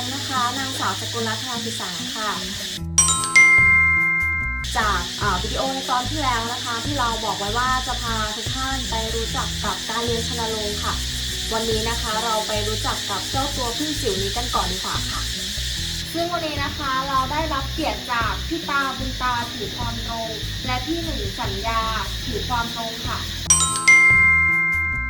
กุลรัตนาศึกษาค่ะ จากาวิดีโอในตอนที่แล้วนะคะ ที่เราบอกไว้ว่าจะพาทุกท่านไปรู้จักกับการเรียนชนรงค่ะ วันนี้นะคะเราไปรู้จักกับเจ้าตัวพึ่งจิ๋วนี้กันก่อนดีกว่าค่ะ ซึ่งวันนี้นะคะเราได้รับเกียรติจากพี่ตาบุญตาถือความตรงและพี่หนึ่งสัญญาถือความตรงค่ะ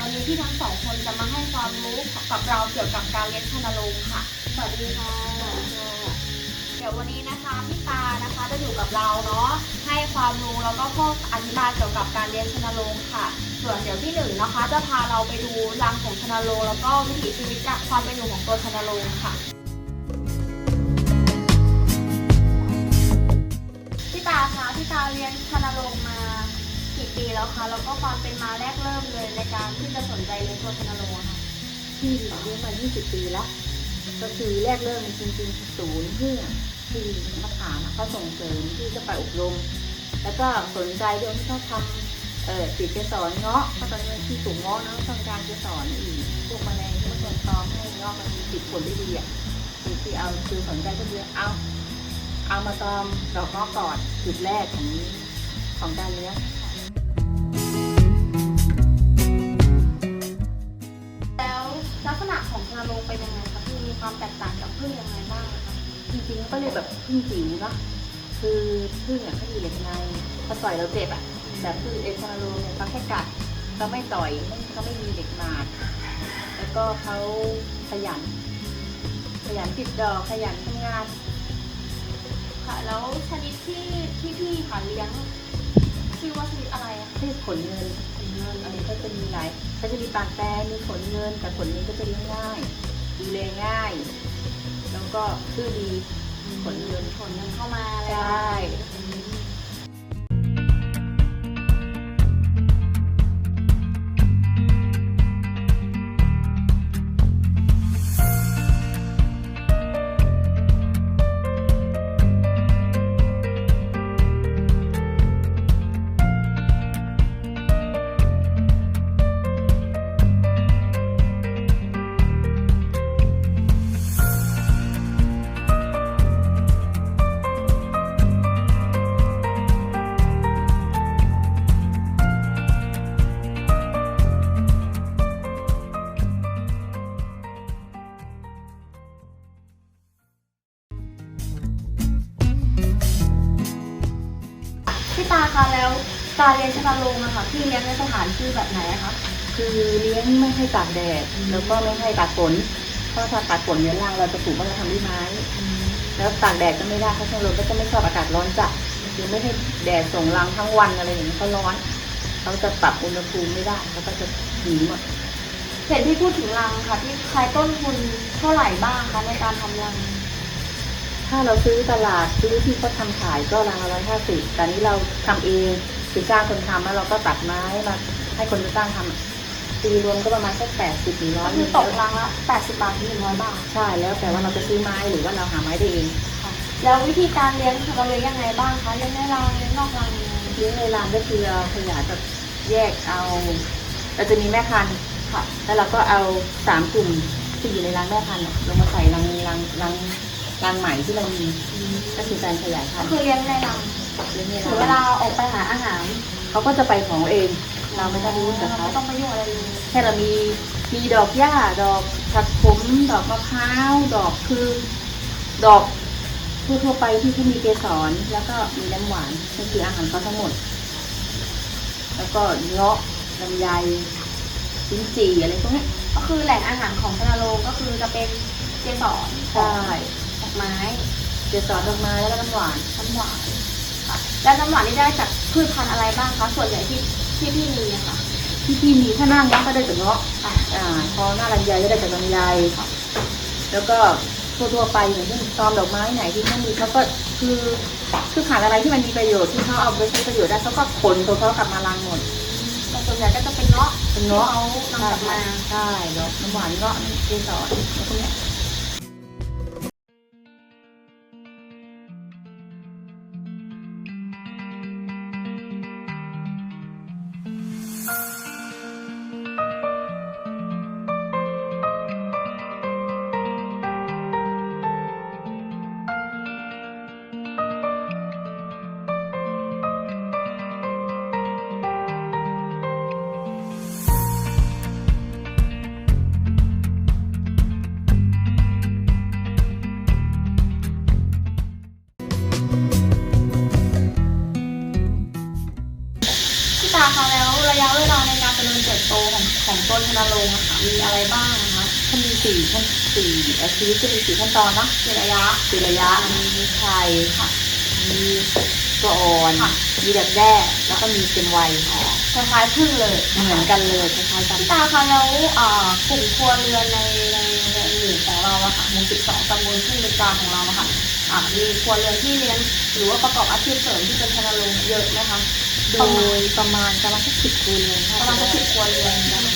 วันนี้พี่ทั้งสองคนจะมาให้ความรู้กับเราเกี่ยวกับการเลี้ยงชนรงค่ะ วัสดีค่ะ เดี๋ยววันนี้นะคะพี่ตานะคะจะอยู่กับเราเนาะให้ความรู้แล้วก็ข้ออธิบายเกี่ยวกับการเลี้ยงชนรงค์ค่ะ ส่วนเดี๋ยวพี่หนึ่งนะคะ จะพาเราไปดูรังของชนรงแล้วก็วิถีชีวิตความเป็นอยู่ของตัวชนรงค์ค่ะพี่ตาคะพี่ตาเลี้ยงชนรงมากี่ปีแล้วคะแล้วก็ความเป็นมาแรกเริ่มเลยในการที่จะสนใจเลี้ยงตัวชนรงค์อะค่ะที่เลี้ยงมา 20 ปีแล้ว ก็คือแรกเริ่มจริงๆศูนย์เพื่อที่มะขามเขาส่งเสริมที่จะไปอบรม แล้วก็สนใจเรื่องที่เขาทำเอ่อติดเกสรเงาะเพราะตอนนี้ที่สูงเงาะเนาะต้องการเกสรอีกพวกแมลงที่มันตอมให้เงาะมันมีติดผลได้ดีอะคือที่เอาคือสนใจก็คือเอาเอามาตอมดอกเงาะก่อนจุดแรกของของการเลี้ยงแล้วลักษณะของชนรงเป็นยังไงคะพี่ มีความแตกต่างจากพึ่งยังไงบ้างคะจริงๆก็เลยแบบพึ่งจิ๋วเนาะคือพึ่งอะเขามีเหล็กในพอต่อยเราเจ็บอะแต่พึ่งเอชาโลเนี่ยเขาแค่กัดเขาไม่ต่อยไม่เขาไม่มีเหล็กหมาดแล้วก็เขาขยัน ขยันติดดอกขยันทำงานค่ะแล้วชนิดที่ที่พี่ค่ะเลี้ยงชื่อว่าชนิดอะไรอะคะที่ขนเงินขนเงินอันนี้ก็จะมีหลายเขาจะมีปากแปรมีขนเงินแต่ขนเงินก็จะเลี้ยงง่าย ดูแลง่าย แล้วก็ชื่อดีขนเงินผลยังเข้ามาอะไรใช่ ค์อะค่ะพี่เลี้ยงในสถานที่แบบไหนอะคะคือเลี้ยงไม่ให้ตากแดดแล้วก็ไม่ให้ตากฝนเพราะถ้าตากฝนเนี่ยร่างเราจะปลูกมันจะทำด้วยไม้ แล้วตากแดดก็ไม่ได้เพราะชนโรงก็จะไม่ชอบอากาศร้อนจัดคือไม่ให้แดดส่งรังทั้งวันอะไรอย่างนี้เขาร้อนเขาจะปรับอุณหภูมิไม่ได้เขาก็จะหีหมดเห็นที่พูดถึงรังค่ะที่ใช้ต้นทุนเท่าไหร่บ้างคะในการทำรัง ถ้าเราซื้อตลาดซื้อที่เขาทำขายก็รังละร้อยห้าสิบแต่นี้เราทำเอง คือจ้างคนทำแล้วเราก็ตัดไม้มาให้คนมาจ้างทำอะตีรวมก็ประมาณสักแปดสิบหรือร้อก็ยคือตกรังละ80 บาทถึง100 บาท ใช่แล้วแต่ว่าเราจะซื้อไม้หรือว่าเราหาไม้ได้เองค่ะแล้ววิธีการเลี้ยงเราเลี้ยงยังไงบ้างคะเลี้ยงในรังเลี้ยงนอกรังยังไงเลี้ยงในร้านก็คือเราขยายจะแยกเอาเราจะมีแม่พันธุ์ค่ะ แล้วเราก็เอาสามกลุ่มที่อยู่ในรังแม่พันธุ์น่ะลงมาใส่รังรังรังรังใหม่ที่เรามีก็คือการขยายพัก็นธุ์คือเลี้ยงในรัง เลี้ยงในถึงเวรัลางออกไปหาอาหารเขาก็จะไปของเอง เราไม่ต้องรู้กับเราเขาไม่ต้องไปยุ่งอะไรเลยแค่เรามีมีดอกหญ้าดอกผักขมดอกมะพร้าวดอกคือดอกทั่วๆไปที่เขามีเกสรแล้วก็มีน้ำหวานนั่นคืออาหารเขาทั้งหมด แล้วก็เงาะลำไยลิ้นจี่อะไรพวกเนี้ยก็คือแหล่งอาหารของชนโรงก็คือจะเป็นเกสรใช่ดอกไม้เกสรดอกไม้แล้วก็น้ำหวานน้ำหวานค่ะ แล้วน้ำหวานนี่ได้จากพืชพันธุ์อะไรบ้างคะส่วนใหญ่ที่ที่พี่มีอะค่ะ ที่พี่มีถ้าหน้าเงาะก็ได้จากเงาะอ่าพอหน้าลำไยก็ได้จากลำไยแล้วก็ทั่วๆไปอย่างเช่นตอมดอกไม้ไหนที่ไม่มีเขาก็คือคือขาดอะไรที่มันมีประโยชน์ที่เขาเอาไปใช้ประโยชน์ได้เขาก็ขนตัวเขากลับมาลังหมดแต่ส่วนใหญ่ก็จะเป็นเงาะเป็นเงาะที่เขานำกลับมาใช่ดอกน้ำหวานเงาะเกสรแล้วพวกเนี้ย ของต้นชนโรงอะค่ะมีอะไรบ้างนะคะเขามีสี่ขั้นสี่เอ่อชีวิตจะมีสี่ขั้นตอนเนาะมีระยะสี่ระยะมีไข่ค่ะ มีตัวอ่อนค่ะมีแบบแด้แล้วก็มีเป็นวัยคล้ายๆพึ่งเลยเหมือนกันเลยคล้ายๆกันพี่ตาคะแล้วอ่ากลุ่มครัวเรือนในในในหมู่ของเราอะค่ะหมู่สิบสองตำบลทุ่งเบญจาของเราอะค่ะอ่ามีครัวเรือนที่เลี้ยงหรือว่าประกอบอาชีพเสริมที่เป็นชนโรงเยอะไหมคะโดยประมาณประมาณสักสิบคืนเลยประมาณสักสิบครัวเรือนนะคะ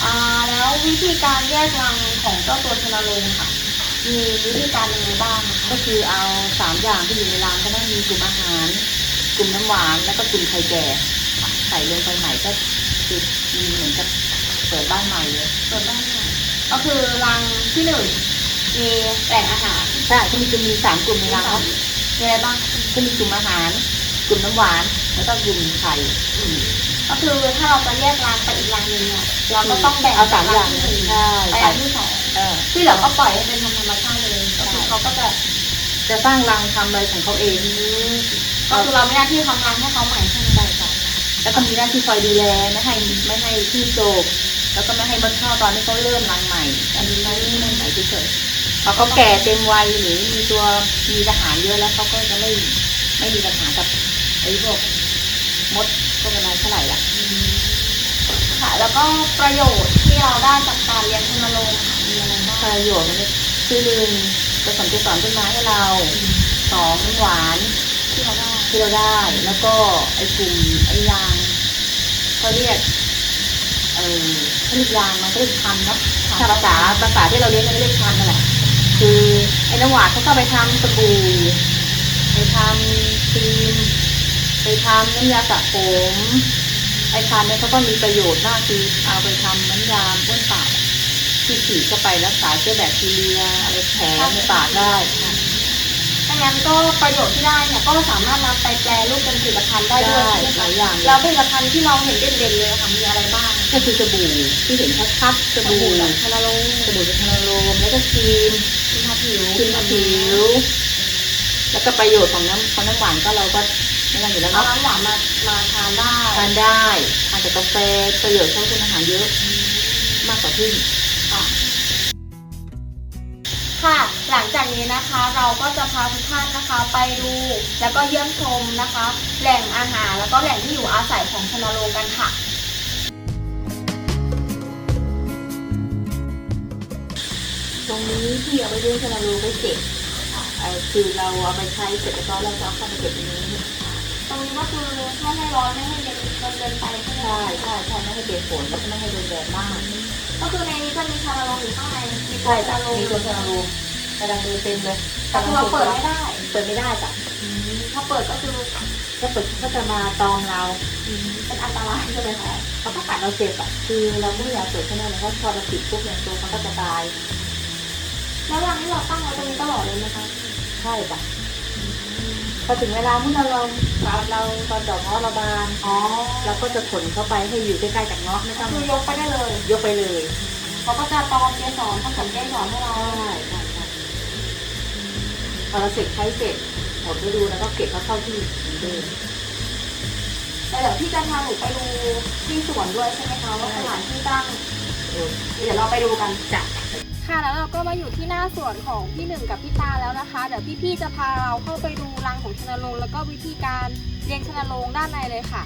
อ่าแล้ววิธีการแยกรังของเจ้าตัวชนโรงค่ะ มีวิธีการยังไงบ้างนะคะก็คือเอาสามอย่างที่อยู่ในร้านก็ได้มีกลุ่มอาหาร กลุ่มน้ำหวานแล้วก็กลุ่มไข่แก่ใส่ลงไปใหม่ก็คือมีเหมือนกับเปิดบ้านใหม่เลยเปิดบ้านค่ะก็คือรังที่หนึ่งมีแหล่งอาหารใช่ก็มีจะมีสามกลุ่มในร้านเนาะมีอะไรบ้างก็มีกลุ่มอาหาร กลุ่มน้ำหวานแล้วก็กลุ่มไข่ ก็คือถ้าเราจะแยกรังไปอีกรังหนึ่งเนี่ยเราก็ต้องแบ่งเอาสามอย่างรัที่หนึ่งใช่ ไปรังที่สองเออที่เหลือก็ปล่อยให้เป็นธรรมชาติเลยก็คือเขาก็จะจะสร้างรังทำอะไรของเขาเองก็คือเราไม่หน้าที่ทำรังให้เขาใหม่ใช่ไหมใช่ค่ะแล้วก็มีหน้าที่คอยดูแลไม่ให้ไม่ให้ที่โจกแล้วก็ไม่ให้มดเข้าตอนที่เขาเริ่มรังใหม่ อันนี้ไม่ไม่ไหนเฉยๆพอเขาแก่เต็มวัยหรือมีตัวมีทหารเยอะแล้วเขาก็จะไม่ไม่มีปัญหากับไอ้พวกมด พวกอะไรเท่าไหร่ละค่ะ แล้วก็ประโยชน์ที่เราได้จากการเลี้ยงชนโรงค่ะมีอะไรบ้างประโยชน์มันคือหนึ่งจะสมจะสอนต้นไม้ให้เราสองน้ำหวานที่เราได้ที่เราได้ แล้วก็ไอ้กลุ่มไอ้ยางเขาเรียกเออเขาเรียกยางมันก็เรียกพันธุ์เนาะถ้าภาษาภาษาที่เราเรียนกันเรียกพันธุ์นั่นแหละคือไอ้น้ำหวานเขาก็ไปทำสบู่ไปทำครีม ไปทำน้ำยาสระผม ไอ้พันธุ์เนี่ยเขาก็มีประโยชน์มากคือเอาไปทำน้ำยาพ่นปากที่ฉีดเข้าไปรักษาเชื้อแบคทีเรียอะไรแผลในปากได้ค่ะดังนั้นก็ประโยชน์ที่ได้เนี่ยก็สามารถนำไปแปลรูปเป็นผลิตภัณฑ์ได้ด้วยได้ใช่ไหมหคะลายอย่างแล้วผลิตภัณฑ์ที่เราเห็นเด่นๆเลยค่ะมีอะไรบ้างก็คือสบู่ที่เห็นชัดๆสบู่แบบชนโรงสบู่เป็นทาโลมแล้วก็ครีมครีมทาผิวครีมทาผิว แล้วก็ประโยชน์ของน้ำของน้ำหวานก็เราก็ ไม่ต้องอยู่แล้วเอาเนาะน้ำหวานมามาทานได้ทานได้ทานกับกาแฟประโยชน์เขาคุณอาหารเยอะมากกว่าพึ่ง ค่ะค่ะ หลังจากนี้นะคะเราก็จะพาทุกท่านนะคะ ไปดูแล้วก็เยี่ยมชมนะคะ แหล่งอาหารแล้วก็แหล่งที่อยู่อาศัยของชนโรงกันค่ะ ตรงนี้ที่เอาไปเลี้ยงชนาลูไปเก็บเอ่อคือเราเอาไปใช้เสร็จแล้วก็เราจะเอาเข้ามาเก็บตรงนี้ ตรงนี้ก็คือไม่ให้ร้อนไม่ให้เย็นจนเกินไปใช่ไหมใช่ใช่ใช่ไม่ให้เปียกฝนแล้วก็ไม่ให้โดนแดดมากก็คือในนี้จะมีชาโรงอยู่ข้างในมีตัวใช่ชาจ้ะโรงมีตัวชนาลูกำลังดินเต็มเลยแต่คือเราเปิดไม่ได้ เปิดไม่ได้จ้ะถ้าเปิดก็คือถ้าเปิดก็จะมาตอมเราเป็นอันตรายใช่ไหมคะเขาก็กัดเราเจ็บอะคือเราไม่อยากเปิดข้างนอกเลยเพราะพอเราปิดปุ๊บเนี่ยตัวเขาก็จะตายแล้วรังที่เราตั้งไว้ตรงนี้ตลอดเลยไหมคะ ใช่จ้ะ อถึงเวลาเมื่อเราเราเราเราตอนดอกเงาะเราบานอ๋อเราก็จะขนเข้าไปให้อยู่ใกล้ๆกับเงาะไม่ต้องคือยกไปได้เลยยกไปเลยเขาก็จะตอมเกสรผสมเกสรให้เราใช่ใช่ใช่พอเราเสร็จใช้เสร็จหมดฤดูแล้วก็เก็บเขาเข้าที่เหมือนเดิมแต่เดี๋ยวพี่จะพาหนูไปดูที่สวนด้วยใช่ไหมคะว่าสถานที่ตั้งเออเดี๋ยวเราไปดูกันจ้ะ ค่ะแล้วเราก็มาอยู่ที่หน้าสวนของพี่หนึ่งกับพี่ตาแล้วนะคะ เดี๋ยวพี่ๆจะพาเราเข้าไปดูรังของชนโรงแล้วก็วิธีการเลี้ยงชนโรงด้านในเลยค่ะ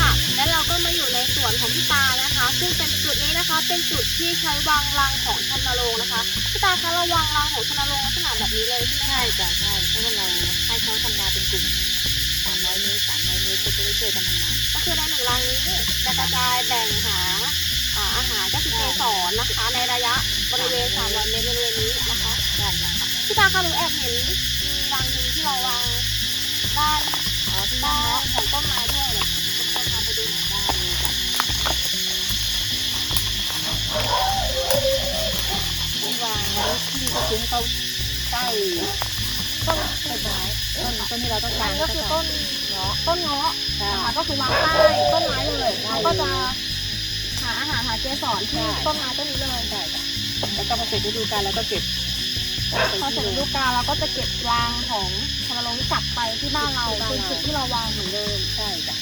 ค่ะและเราก็มาอยู่ในสวนของพี่ตานะคะซึ่งเป็นจุดนี้นะคะเป็นจุดที่ใช้วางรังของชนโรงนะคะพี่ตาคะเราวางรังของชนโรงลักษณะแบบนี้เลยใช่ไหมใช่คะจ้ะใช่เพราะว่าเราให้เขาทำงานเป็นกลุ่ม อยเมตรสามร้อยเมตรก็จะได้ช่วยกันทำงาน ก็คือในหนึ่งรังนี้จะกระจายแบ่งหาอ่าอาหารก็คือเกสรนะคะ ในระยะบริเวณ300เมตรบริเวณนี้นะคะใช่จ้ะพี่ตาคะหนูแอบเห็นมีรังหนึงที่เราวางด้านอ๋อที่ด้านของต้นไม้ด้วยเดี๋ยวจะพาไปดูหน่อยได้เลยจ้ะที่วางแล้ที่ก็คือให้เขาใกล้ต้นต้นไม้ต้นต้นที่เราต้องการก็คือต้น ต้นเงาะใช่นะคะก็คือวางใต้ต้นไม้เลยแล้วก็จะหาอาหารหาเกสรที่ต้นไม้ต้นนี้เลย ใช่จ้ะแล้วก็พอเสร็จฤดูกาลเราก็เก็บพอเสร็จฤดูกาลเราก็จะเก็บรังของชนโรงที่กลับไปที่บ้านเราที่บ้านเป็นเราจุดที่เราวางเหมือนเดิม ใช่จ้ะ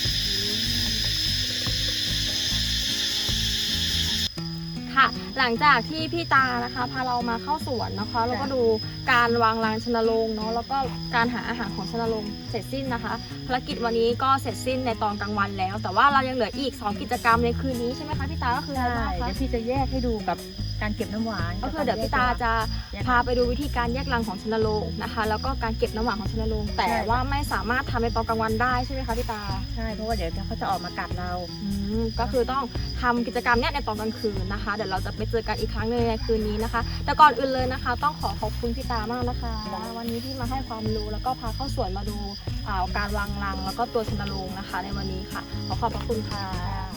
ค่ะ หลังจากที่พี่ตานะคะพาเรามาเข้าสวนนะคะแล้วก็ดูการวางรังชนโรงเนาะแล้วก็การหาอาหารของชนโรงเสร็จสิ้นนะคะภารกิจวันนี้ก็เสร็จสิ้นในตอนกลางวันแล้ว แต่ว่าเรายังเหลืออีก 2 กิจกรรมในคืนนี้ใช่ไหมคะพี่ตาก็คือใช่อะไรบ้างเดี๋คะยวพี่จะแยกให้ดูกับ การเก็บน้ำหวานก็คือเดี๋ยวพี่ตาจะพาไปดูวิธีการแยกรังของชนโรงนะคะ แล้วก็การเก็บน้ำหวานของชนโรงแต่ว่าไม่สามารถทำในตอนกลางวันได้ใช่ไหมคะพี่ตาใช่เพราะว่าเดี๋ยวเขาจะออกมากัดเราอืมก็คือต้องทำกิจกรรมเนี้ยในตอนกลางคืนนะคะ เดี๋ยวเราจะไปเจอกันอีกครั้งหนึ่งในคืนนี้นะคะ แต่ก่อนอื่นเลยนะคะ ต้องขอขอบคุณพี่ตามากนะคะ วันนี้ที่มาให้ความรู้แล้วก็พาเข้าสวนมาดูอ่าการวางรัง แล้วก็ตัวชนโรงนะคะ ในวันนี้ค่ะขอขอบพระคุณค่ะ